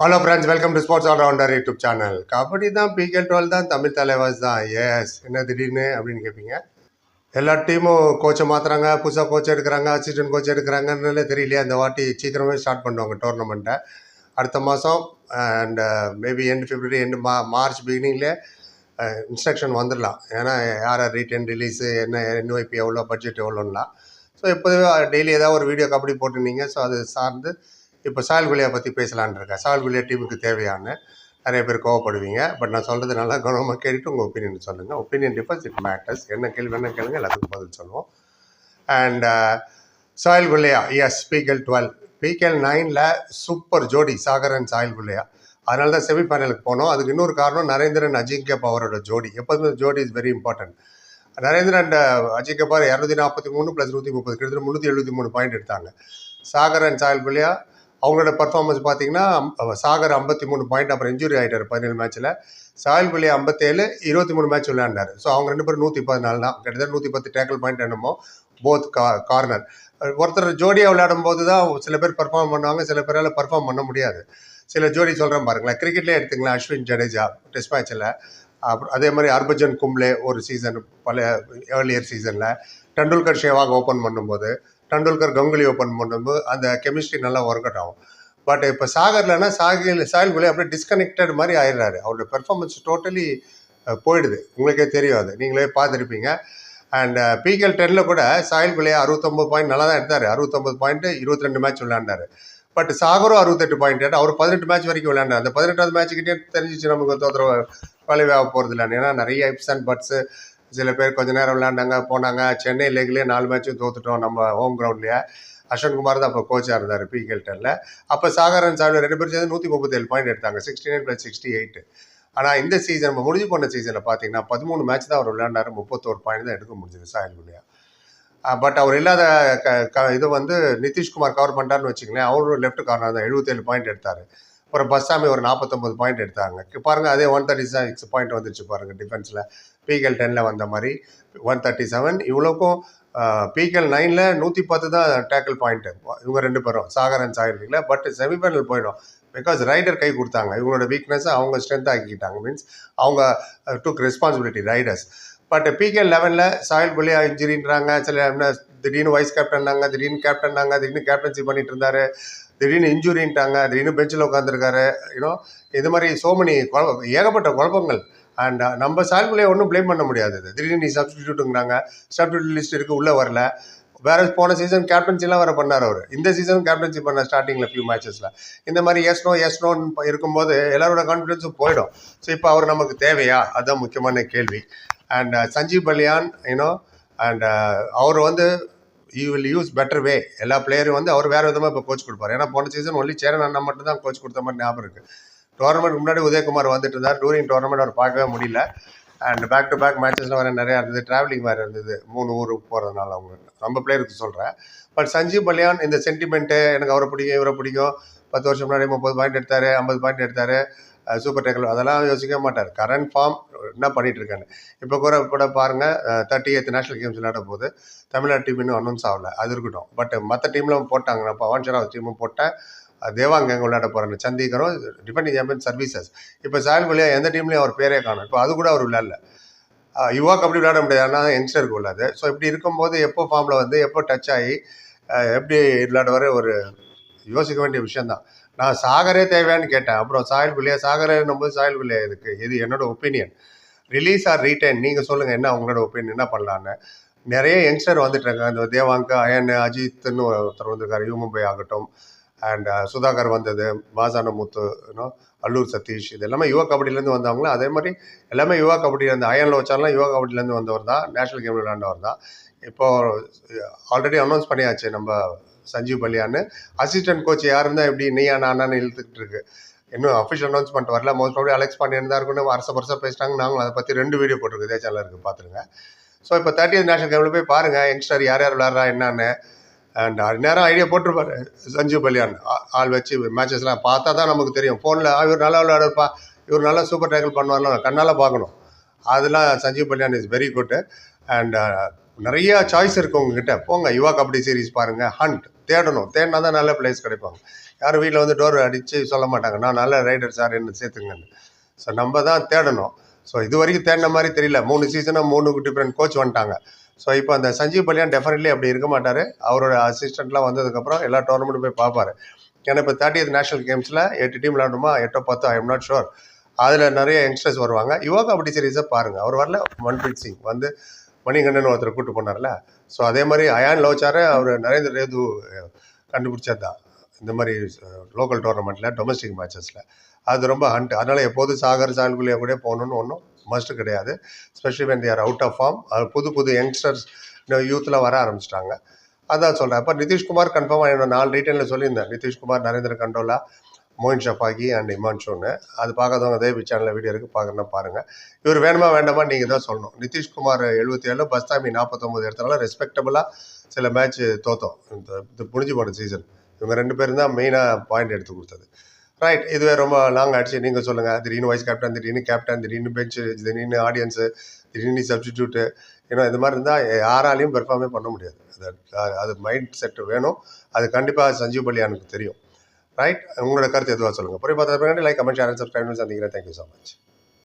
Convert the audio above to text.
Hello friends welcome to sports allrounder YouTube channel kabaddi தான் PKL twelve தான் தமிழ் தலைவாஸ் தான். S என்ன திடீர்னு அப்படின்னு கேட்பீங்க எல்லா டீமும் கோச்சை மாற்றுறாங்க புதுசாக கோச் எடுக்கிறாங்க அசிஸ்டன்ட் கோச் எடுக்கிறாங்கன்னு தெரியலையே அந்த வாட்டி சீக்கிரமே ஸ்டார்ட் பண்ணுவாங்க டோர்னமெண்ட்டை அடுத்த மாதம் and maybe end February end மா மார்ச் பிகினிங்லேயே இன்ஸ்ட்ரக்ஷன் வந்துடலாம். ஏன்னா யார் யார் ரீட்டன் ரிலீஸு என்ன என்ஒய்பி எவ்வளோ பட்ஜெட் எவ்வளோலாம் ஸோ இப்போதே டெய்லி ஏதாவது ஒரு வீடியோ கபடி போட்டிருந்தீங்க ஸோ அது சார்ந்து இப்போ சால் பற்றி பேசலான் இருக்கேன். சால் டீமுக்கு தேவையான நிறைய பேர் கோவப்படுவீங்க. பட் நான் சொல்கிறது நல்லா கவனமாக கேட்டுட்டு உங்கள் ஒப்பீனியன் சொல்லுங்கள் ஒப்பீனியன் டிஃபர்ஸ் இட் மேட்டர்ஸ் என்ன கேள்வி என்ன கேளுங்க. எல்லாத்துக்கும் பதில் சொல்லுவோம். And Sahil Gulia is PKL twelve PKL நைனில் சூப்பர் ஜோடி சாகர் அண்ட் சாயில் குல்லையா அதனால தான் செமிஃபைனலுக்கு போனோம். அதுக்கு இன்னொரு காரணம் நரேந்திரன் அஜிங்கிய பவரோட ஜோடி. எப்போதுமே ஜோடி is very important Narendran and Ajinkya Pawar இரநூத்தி நாற்பத்தி மூணு ப்ளஸ் நூற்றி முப்பது. கிட்டத்தட்ட முந்நூற்றி எழுபத்தி மூணு பாயிண்ட் எடுத்தாங்க. சாகர் அண்ட் சாயில் குல்லையா அவங்களோட பர்ஃபார்மன்ஸ் பார்த்தீங்கன்னா சாகர் ஐம்பத்தி மூணு பாயிண்ட் அப்புறம் இன்ஜுரி ஆகிட்டார் பதினேழு மேட்ச்சில் சாயல் குலி ஐம்பத்தேழு இருபத்தி மூணு மேட்ச் விளையாண்டார். ஸோ அவங்க ரெண்டு பேரும் நூற்றி பதினாலு தான். கிட்டத்தட்ட நூற்றி பத்து டேக்கிள் பாயிண்ட் என்னமோ போத் கா கார்னர் ஒருத்தர் ஜோடியாக விளையாடும் போது தான் சில பேர் பர்ஃபார்ம் பண்ணுவாங்க சில பேரால் பர்ஃபார்ம் பண்ண முடியாது. சில ஜோடி சொல்கிறேன் பாருங்களேன். கிரிக்கெட்லேயே எடுத்துங்களேன் அஸ்வின் ஜடேஜா டெஸ்ட் மேட்ச்சில் அப்புறம் அதே மாதிரி ஹர்பஜன் கும்ளே ஒரு சீசன் பல ஏர்லியர் சீசனில் டெண்டுல்கர் ஷேவாக ஓப்பன் பண்ணும்போது டெண்டுல்கர் கங்குலி ஓப்பன் பண்ணும்போது அந்த கெமிஸ்ட்ரி நல்லா ஒர்க் அவுட் ஆகும். பட் இப்போ சாகர்லனா சாகில் சாயில் குலே அப்படியே டிஸ்கனெக்டட் மாதிரி ஆயிடுறாரு. அவருடைய பெர்ஃபார்மன்ஸ் டோட்டலி போயிடுது. உங்களுக்கே தெரியும் அது. நீங்களே பார்த்துருப்பீங்க. அண்ட் பிகேல் டென்னில் கூட சாயில் குலே அறுபத்தொம்பது பாயிண்ட் நல்லா தான் எடுத்தார். அறுபத்தொம்பது பாயிண்ட் இருபத்தி ரெண்டு மேட்ச் விளையாண்டாரு. பட் சாகரும் அறுபத்தெட்டு பாயிண்ட் அவர் பதினெட்டு மேட்ச் வரைக்கும் விளையாண்டார். அந்த பதினெட்டாவது மேட்ச்கிட்டே தெரிஞ்சிச்சு நமக்கு தோத்துற வலிவாக போகிறது இல்லை ஏன்னா நிறைய இப்ஸ் அண்ட் பட்ஸு சில பேர் கொஞ்ச நேரம் விளையாண்டாங்க போனாங்க. சென்னை லீக்லேயே நாலு மேட்சும் தோத்துட்டோம் நம்ம ஹோம் கிரவுண்ட்லேயே அஸ்வன் குமார் தான் அப்போ கோச்சாக இருந்தார் பிகேல் டெனில் அப்போ சாகரன் அண்ட் சாவில் ரெண்டு பேரும் சேர்ந்து நூற்றி முப்பத்தேழு பாயிண்ட் எடுத்தாங்க sixty nine plus sixty eight ஆனால் இந்த சீசன் நம்ம முடிஞ்சு போன சீசனில் பார்த்தீங்கன்னா பதிமூணு மேட்ச் தான் அவர் விளையாண்டாரு. முப்பத்தோரு பாயிண்ட் தான் எடுக்க முடிஞ்சது சாயல் குலியா பட் அவர் இல்லாத க க இது வந்து நிதிஷ்குமார் கவர் பண்ணிட்டாருன்னு வச்சுங்களேன் அவரும் லெஃப்ட் கார்னர் தான் எழுபத்தேழு பாயிண்ட் எடுத்தார். அப்புறம் பஸ்ஸாமி ஒரு நாற்பத்தொம்பது பாயிண்ட் எடுத்தாங்க. பாருங்கள் அதே ஒன் தேர்ட்டி சிக்ஸ் பாயிண்ட் வந்துருச்சு பாருங்க டிஃபென்ஸில் பிகேல் டெனில் வந்த மாதிரி ஒன் தேர்ட்டி செவன் இவ்வளோக்கும் பிகேல் நைனில் நூற்றி பத்து தான் டேக்கிள் பாயிண்ட்டு இவங்க ரெண்டு பேரும் Sagar and Sagar but semifinal போயிடும். பிகாஸ் ரைடர் கை கொடுத்தாங்க. இவங்களோட வீக்னஸை அவங்க ஸ்ட்ரென்த் ஆக்கிக்கிட்டாங்க. மீன்ஸ் அவங்க took responsibility raiders but PK லெவனில் சாயல் புள்ளியா இன்ஜுரின்றாங்க சில என்ன திடீர்னு வைஸ் கேப்டன்னாங்க திடீர்னு கேப்டன்னாங்க திடீர்னு கேப்டன்சி பண்ணிட்டு இருந்தாரு. திடீர்னு இன்ஜுரின்ட்டாங்க திடீர்னு பெஞ்சில் உட்காந்துருக்காரு யூனோ இது மாதிரி சோமனி ஏகப்பட்ட குழப்பங்கள். அண்ட் uh, நம்ம சார்பிலே ஒன்றும் ப்ளேம் பண்ண முடியாது. இது. திடீர்னு நீ சப்ஸ்டியூட்டுங்கிறாங்க சப்ஸ்டியூட் லிஸ்ட் இருக்குது உள்ளே வரல. வேற போன சீசன் கேப்டன்சிலாம் வேற பண்ணார் அவர். இந்த சீசன் கேப்டன்சி பண்ண ஸ்டார்டிங்கில் ஃபியூ மேட்சஸில் இந்த மாதிரி எஸ்னோ எஸ்னோன்னு இருக்கும்போது எல்லாரோட கான்ஃபிடென்ஸும் போயிடும். ஸோ இப்போ அவர் நமக்கு தேவையா? அதுதான் முக்கியமான கேள்வி. And uh, Sanjeev Baliyan you know and uh, அவர் வந்து you will use better way எல்லா பிளேயரும் வந்து அவர் வேறு விதமாக இப்போ கோச் கொடுப்பார். ஏன்னா போன சீசன் ஒன்லி சேரன் அண்ணா மட்டும் தான் கோச் கொடுத்த மாதிரி ஞாபகம் இருக்குது டோர்னமெண்ட் முன்னாடி உதயகுமார் வந்துட்டு இருந்தார். டூரிங் டோர்னமெண்ட் அவர் பார்க்கவே முடியல. அண்ட் பேக் டு பேக் மேட்சஸ்லாம் வேறு நிறையா இருந்தது. ட்ராவலிங் வேறு இருந்தது. மூணு ஊருக்கு போகிறதுனால அவங்க. நம்ம பிளேயருக்கு சொல்கிறேன் பட் சஞ்சீவ் பலியான் இந்த சென்டிமெண்ட்டு எனக்கு அவரை பிடிக்கும் இவரை பிடிக்கும். பத்து வருஷம் முன்னாடி முப்பது பாயிண்ட் எடுத்தார் ஐம்பது பாயிண்ட் எடுத்தார். சூப்பர் டேக்கிள் அதெல்லாம் யோசிக்க மாட்டார். கரண்ட் ஃபார்ம் என்ன பண்ணிட்டு இருக்காங்க இப்போ கூட கூட பாருங்கள் தேர்ட்டி எய்த் நேஷனல் கேம்ஸ் விளையாட போது தமிழ்நாடு டீம் இன்னும் அனௌன்ஸ் ஆகல. அது இருக்கட்டும். பட் மற்ற டீம்லாம் போட்டாங்க நான் பவன் ஷராவத் டீமும் போட்டேன் தேவாங்க எங்கே விளையாட போகிறாங்க சந்திக்கிறோம் டிஃபெண்டிங் சாம்பியன் சர்வீசஸ் இப்போ சாயல் குலியா எந்த டீம்லேயும் அவர் பேரே காணும். இப்போ அது கூட அவர் விளையாடல. யுவா கபடி விளையாட முடியாது. ஆனால் யங்ஸ்டருக்கு உள்ளாது. ஸோ இப்படி இருக்கும்போது எப்போ ஃபார்மில் வந்து எப்போ டச் ஆகி எப்படி விளையாடுவார்? ஒரு யோசிக்க வேண்டிய விஷயம்தான். நான் சாகரே தேவையான்னு கேட்டேன். அப்புறம் சாயல் பிள்ளையா? சாகரே போது சாயல் பிள்ளையா இதுக்கு இது என்னோட ஒப்பீனியன். ரிலீஸ் ஆர் ரீடைன் நீங்கள் சொல்லுங்கள் என்ன உங்களோட ஒப்பீனியன்? என்ன பண்ணலான்னு நிறைய யங்ஸ்டர் வந்துட்டு இருக்காங்க. இந்த தேவாங்க அயன் அஜித்னு ஒருத்தர் வந்திருக்காரு. யூமும்பை ஆகட்டும். அண்ட் uh, சுதாகர் வந்தது மாசான முத்து அல்லூர் சதீஷ். இது எல்லாமே யுவா கபடியிலேருந்து வந்தவங்களும் அதே மாதிரி எல்லாமே யுவா கபடியிலேருந்து அயனில் வச்சாலும் யுவா கபடியிலேருந்து வந்தவர் தான். நேஷனல் கேம் விளையாண்டவர் தான். இப்போது ஆல்ரெடி அனௌன்ஸ் பண்ணியாச்சு. நம்ம சஞ்சீவ் பலியான்னு அசிஸ்டன்ட் கோச் யார் இருந்தால் எப்படி நீயா நானான்னு இழுத்துக்கிட்டு இருக்கு. இன்னும் அஃபிஷியல் அனௌன்ஸ்மெண்ட் வரல. மோஸ்ட் ப்ராபி அலெக்ஸ் பாண்டியன் தான் இருக்குன்னு வருஷ வருஷம் பேசிட்டாங்க. நாங்களும் அதை பற்றி ரெண்டு வீடியோ போட்டிருக்கு இதே சேனல் இருக்குது பார்த்துருங்க ஸோ இப்போ தேர்ட்டி நேஷனல் கேமில் போய் பாருங்கள் யங்ஸ்டர் யார் யார் விளாட்றா என்னன்னு. அண்ட் நேரம் ஐடியா போட்டிருப்பாரு. சஞ்சீவ் பலியான் ஆ- ஆள் வச்சு மேட்சஸ்லாம் பார்த்தா தான் நமக்கு தெரியும். ஃபோனில் இவர் நல்லா விளையாடுப்பா இவர் நல்லா சூப்பர் டேக்கிள் பண்ணுவார்லாம் கண்ணால் பார்க்கணும். அதெல்லாம் Sanjeev Baliyan is very good and நிறைய சாய்ஸ் இருக்குது உங்ககிட்ட. போங்க யுவா கபடி சீரிஸ் பாருங்கள் ஹண்ட் தேடணும். தேடினா தான் நல்ல பிளேஸ் கிடைப்பாங்க. யாரும் வீட்டில் வந்து டோர் அடித்து சொல்ல மாட்டாங்க. நான் நல்ல ரைடர் சார் என்ன சேர்த்துங்கன்னு. ஸோ நம்ம தான் தேடணும். ஸோ இது வரைக்கும் தேடின மாதிரி தெரியல. மூணு சீசனாக மூணு டிஃப்ரெண்ட் கோச் வந்துட்டாங்க. ஸோ இப்போ அந்த சஞ்சீவ் பள்ளியான் டெஃபினெட்லி அப்படி இருக்க மாட்டார். அவரோட அசிஸ்டண்ட்லாம் வந்ததுக்கப்புறம் எல்லா டோர்னமெண்ட்டும் போய் பார்ப்பார். ஏன்னா இப்போ தேர்ட்டி நேஷனல் கேம்ஸில் எட்டு டீம் விளாடுமா எட்டோ பத்தோ? ஐ எம் நாட் ஷுர் அதில் நிறைய யங்ஸ்டர்ஸ் வருவாங்க. யுவா கபடி சீரீஸை பாருங்கள் அவர் வரல. மன்பிரீத் சிங் வந்து மணிகண்டன் ஒருத்தர் கூட்டு போனார்ல. ஸோ அதே மாதிரி அயான் லோச்சாரை அவர் நரேந்திர ரேது கண்டுபிடிச்சது தான். இந்த மாதிரி லோக்கல் டோர்னமெண்ட்டில் டொமஸ்டிக் மேட்சஸில். அது ரொம்ப ஹண்ட் அதனால் எப்போதும் சாகர் சால்குலியா கூட போகணுன்னு ஒன்றும் மஸ்ட்டு கிடையாது. Specially when they're out of form புது புது யங்ஸ்டர்ஸ் யூத்தில் வர ஆரம்பிச்சிட்டாங்க. அதான் சொல்கிறேன் அப்போ நிதிஷ்குமார் கன்ஃபார்மாக என்னோட நாலு டீட்டெயிலில் சொல்லியிருந்தேன் Nitish Kumar Narendra Kandola Moin Shafaghi and இமான்ஷோன்னு அது பார்க்காதவங்க தேவி சேனலில் வீடியோ இருக்குது பார்க்கணுன்னா பாருங்கள் இவர் வேணுமா வேண்டாமா நீங்கள் தான் சொல்லணும். நிதிஷ்குமார் எழுபத்தி ஏழு பஸ்தாமி நாற்பத்தொம்பது இடத்துல ரெஸ்பெக்டபுளாக சில மேட்ச் தோத்தோம். இந்த இது முடிஞ்சு போன சீசன் இவங்க ரெண்டு பேரும் தான் மெயினாக பாயிண்ட் எடுத்து கொடுத்தது. ரைட் இதுவே ரொம்ப லாங் ஆயிடுச்சு. நீங்கள் சொல்லுங்கள் திடீர்னு வைஸ் கேப்டன் திடீர்னு கேப்டன் திடீர்னு பெஞ்சு திடீர்னு ஆடியன்ஸு திடீர்னு சப்ஸ்டிடியூட்டு ஏன்னா இந்த மாதிரி இருந்தால் யாராலையும் பெர்ஃபார்மே பண்ண முடியாது. அது அது மைண்ட் செட் வேணும். அது கண்டிப்பாக சஞ்சீவ் பள்ளியானுக்கு தெரியும். ரைட் உங்களோட கருத்து எதுவாக சொல்லுங்கள் புரிய பார்த்து லைக் கமெண்ட் சேனல் சப்ஸ்கிரைப் சந்திக்கிறேன் தேங்க்யூ ஸோ மச்